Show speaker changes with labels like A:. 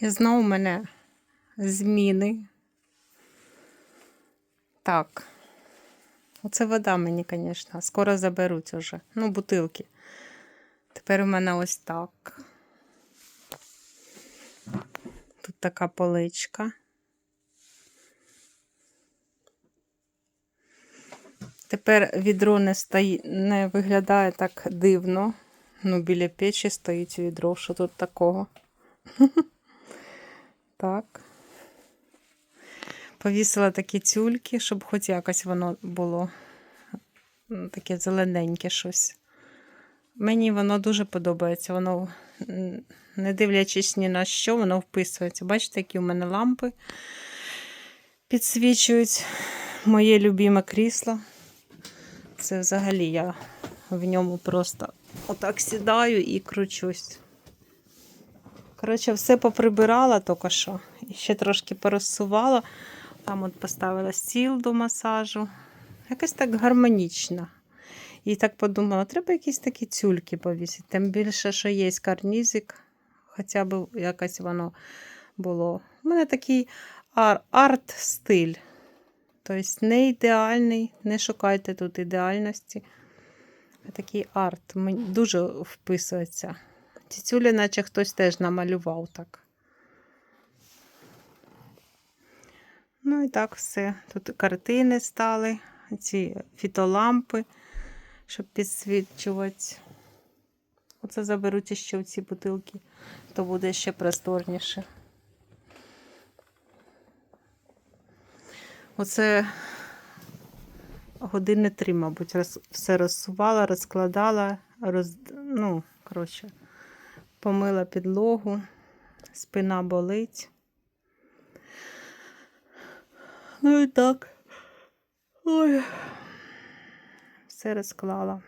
A: І знову в мене зміни. Так. Оце вода мені, звісно. Скоро заберуть уже. Ну, бутилки. Тепер у мене ось так. Тут така поличка. Тепер відро не, стої... не виглядає так дивно. Ну, біля печі стоїть відро. Що тут такого? Так. Повісила такі тюльки, щоб хоч якось воно було таке зелененьке щось. Мені воно дуже подобається. Воно, не дивлячись ні на що, воно вписується. Бачите, які у мене лампи підсвічують моє любиме крісло. Це взагалі я в ньому просто отак сідаю і кручусь. Коротше, все поприбирала тільки що. І ще трошки порозсувала. Там от поставила стіл до масажу. Якось так гармонічно. І так подумала, треба якісь такі тюльки повісити. Тим більше, що є карнізик, хоча б якось воно було. У мене такий ар- арт-стиль. Тобто не ідеальний, не шукайте тут ідеальності. А такий арт. Мені дуже вписується. Ці наче хтось теж намалював так. Ну і так все. Тут картини стали, ці фітолампи, щоб підсвічувати. Оце заберуть ще в ці бутилки, то буде ще просторніше. Оце години три, мабуть, все розсувала, розкладала, роз, ну, коротше, помила підлогу, спина болить. Ну і так. Ой. Все розклала.